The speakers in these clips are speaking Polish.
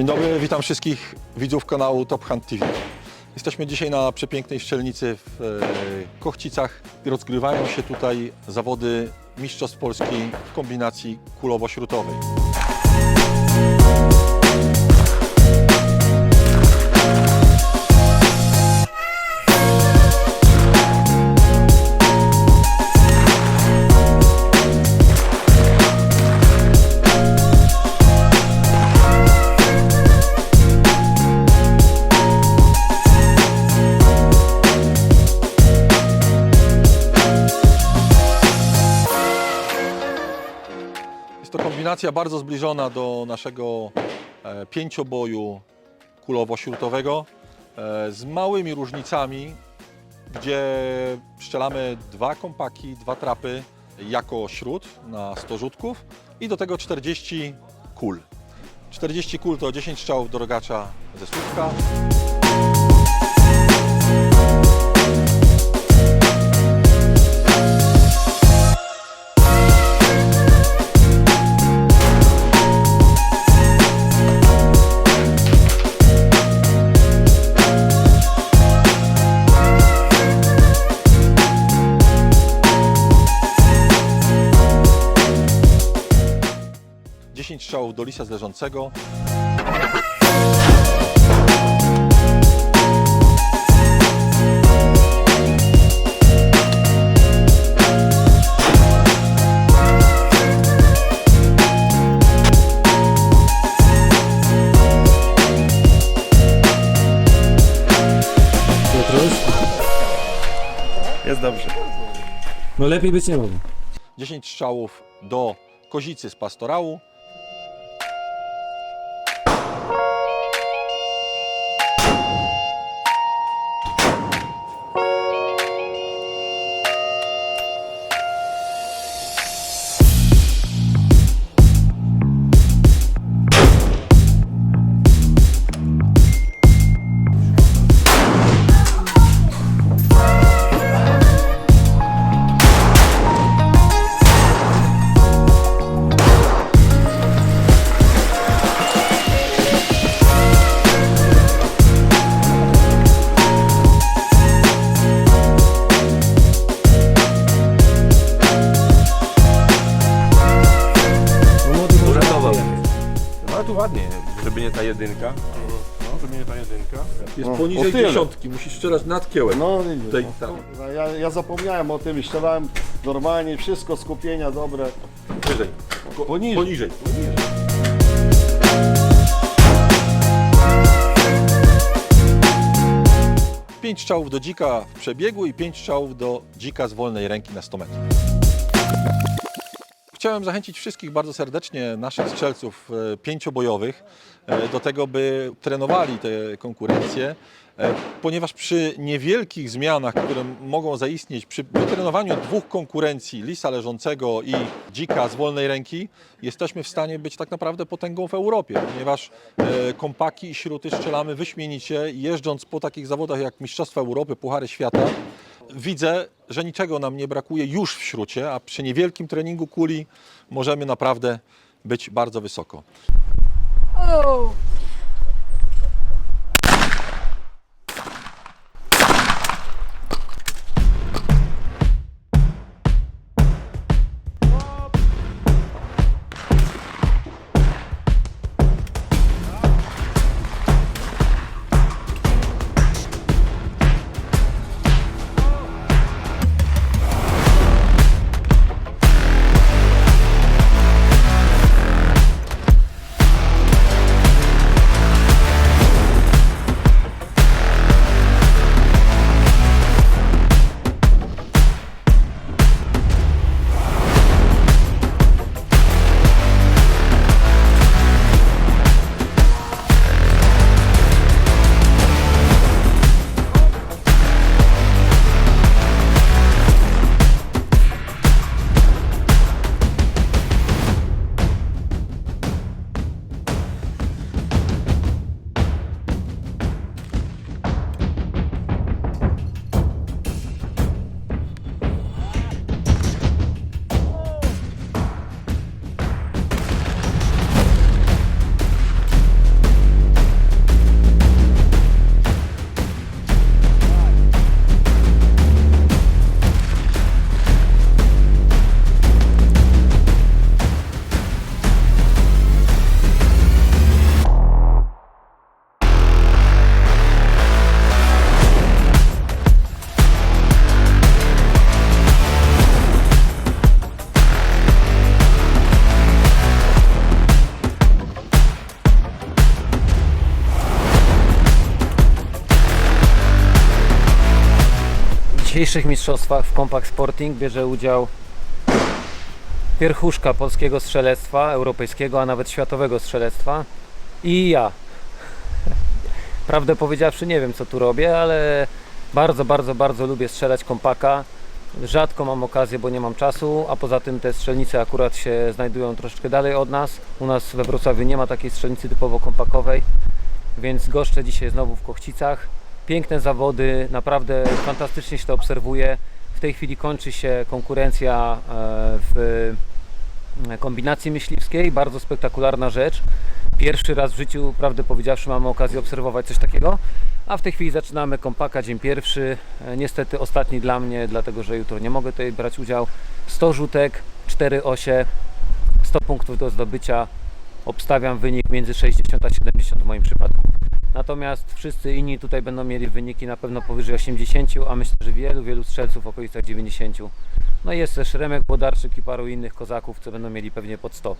Dzień dobry, witam wszystkich widzów kanału Top Hunt TV. Jesteśmy dzisiaj na przepięknej szczelnicy w e, Kochcicach. Rozgrywają się tutaj zawody Mistrzostw Polski w kombinacji kulowo-śrutowej. Kombinacja bardzo zbliżona do naszego e, pięcioboju kulowo-śrutowego e, z małymi różnicami, gdzie strzelamy dwa kompaki, dwa trapy jako śrut na 100 rzutków i do tego 40 kul. 40 kul to 10 strzałów do rogacza ze słupka. Dziesięć strzałów do lisa z leżącego. Jest dobrze. No lepiej być nie mogło. 10 strzałów do kozicy z pastorału. Jedynka. No, nie ta jedynka. Jest No, poniżej o tyle. dziesiątki, musisz strzelać nad kiełem. No widzisz, Tutaj, no. tam. No, Ja, ja zapomniałem o tym, strzelałem normalnie, wszystko, skupienia dobre. Wyżej. Ko- Poniżej. Poniżej. 5 strzałów do dzika w przebiegu i 5 strzałów do dzika z wolnej ręki na 100 metrów. Chciałem zachęcić wszystkich bardzo serdecznie, naszych strzelców e, pięciobojowych, e, do tego, by trenowali te konkurencje, e, ponieważ przy niewielkich zmianach, które mogą zaistnieć przy wytrenowaniu dwóch konkurencji, lisa leżącego i dzika z wolnej ręki, jesteśmy w stanie być tak naprawdę potęgą w Europie, ponieważ kompaki i śruty strzelamy wyśmienicie, jeżdżąc po takich zawodach jak Mistrzostwa Europy, Puchary Świata. Widzę, że niczego nam nie brakuje już w śrucie, a przy niewielkim treningu kuli możemy naprawdę być bardzo wysoko. Dzisiejszych mistrzostwach w Compact Sporting bierze udział pierchuszka polskiego strzelectwa, europejskiego, a nawet światowego strzelectwa i ja. Prawdę powiedziawszy, nie wiem co tu robię, ale bardzo, bardzo, bardzo lubię strzelać kompaka. Rzadko mam okazję, bo nie mam czasu, a poza tym te strzelnice akurat się znajdują troszeczkę dalej od nas. U nas we Wrocławiu nie ma takiej strzelnicy typowo kompakowej, więc goszczę dzisiaj znowu w Kochcicach. Piękne zawody, naprawdę fantastycznie się to obserwuje. W tej chwili kończy się konkurencja e, w kombinacji myśliwskiej, bardzo spektakularna rzecz. Pierwszy raz w życiu, prawdę powiedziawszy, mamy okazję obserwować coś takiego. A w tej chwili zaczynamy kompaka, dzień pierwszy. E, Niestety ostatni dla mnie, dlatego że jutro nie mogę tutaj brać udziału. 100 rzutek, 4 osie, 100 punktów do zdobycia. Obstawiam wynik między 60 a 70 w moim przypadku. Natomiast wszyscy inni tutaj będą mieli wyniki na pewno powyżej 80, a myślę, że wielu, wielu strzelców w okolicach 90. No i jest też Remek Włodarczyk i paru innych kozaków, co będą mieli pewnie pod 100.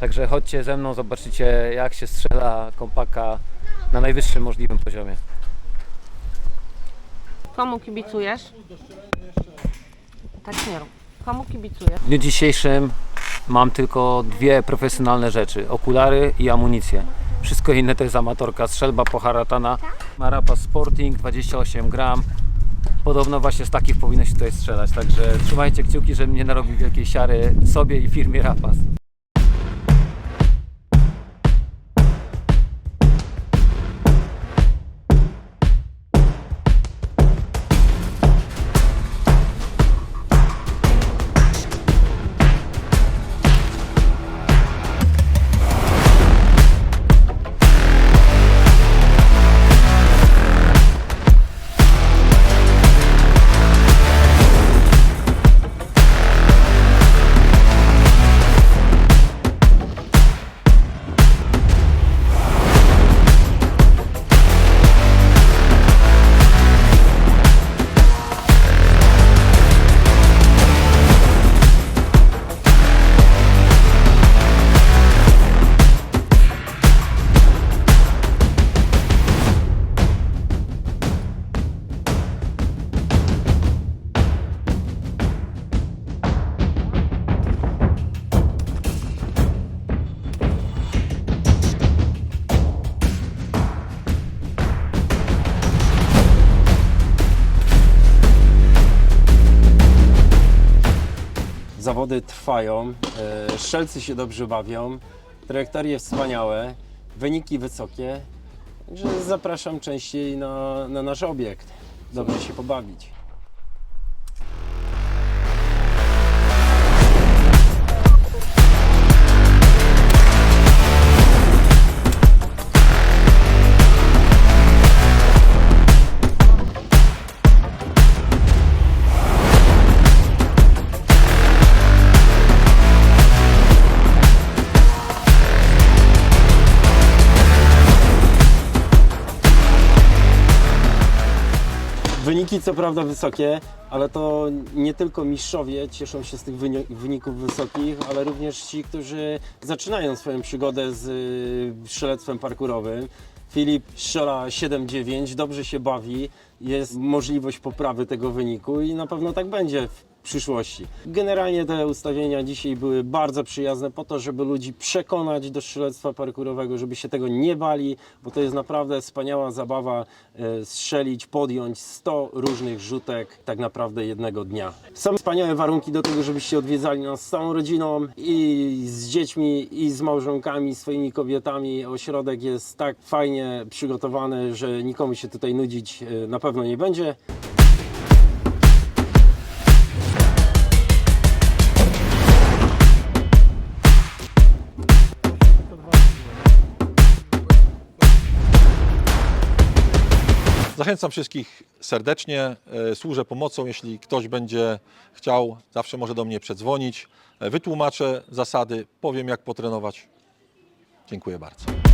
Także chodźcie ze mną, zobaczycie jak się strzela kompaka na najwyższym możliwym poziomie. Komu kibicujesz? Tak nie rób. Komu kibicujesz? W dniu dzisiejszym mam tylko dwie profesjonalne rzeczy: okulary i amunicję. Wszystko inne to jest amatorka, strzelba po haratana. Marapa Sporting 28 gram. Podobno właśnie z takich powinno się tutaj strzelać, także trzymajcie kciuki, żebym nie narobił wielkiej siary sobie i firmie Rapas. Zawody trwają, e, strzelcy się dobrze bawią, trajektorie wspaniałe, wyniki wysokie. Także zapraszam częściej na, na nasz obiekt. Dobrze się pobawić. Wyniki co prawda wysokie, ale to nie tylko mistrzowie cieszą się z tych wyni- wyników wysokich, ale również ci, którzy zaczynają swoją przygodę z y, strzelectwem parkurowym. Filip strzela 7-9, dobrze się bawi, jest możliwość poprawy tego wyniku i na pewno tak będzie przyszłości. Generalnie te ustawienia dzisiaj były bardzo przyjazne po to, żeby ludzi przekonać do strzelectwa parkurowego, żeby się tego nie bali, bo to jest naprawdę wspaniała zabawa e, strzelić, podjąć 100 różnych rzutek tak naprawdę jednego dnia. Są wspaniałe warunki do tego, żebyście odwiedzali nas z całą rodziną i z dziećmi, i z małżonkami, swoimi kobietami. Ośrodek jest tak fajnie przygotowany, że nikomu się tutaj nudzić e, na pewno nie będzie. Zachęcam wszystkich serdecznie. e, Służę pomocą. Jeśli ktoś będzie chciał, zawsze może do mnie przedzwonić. E, Wytłumaczę zasady, powiem jak potrenować. Dziękuję bardzo.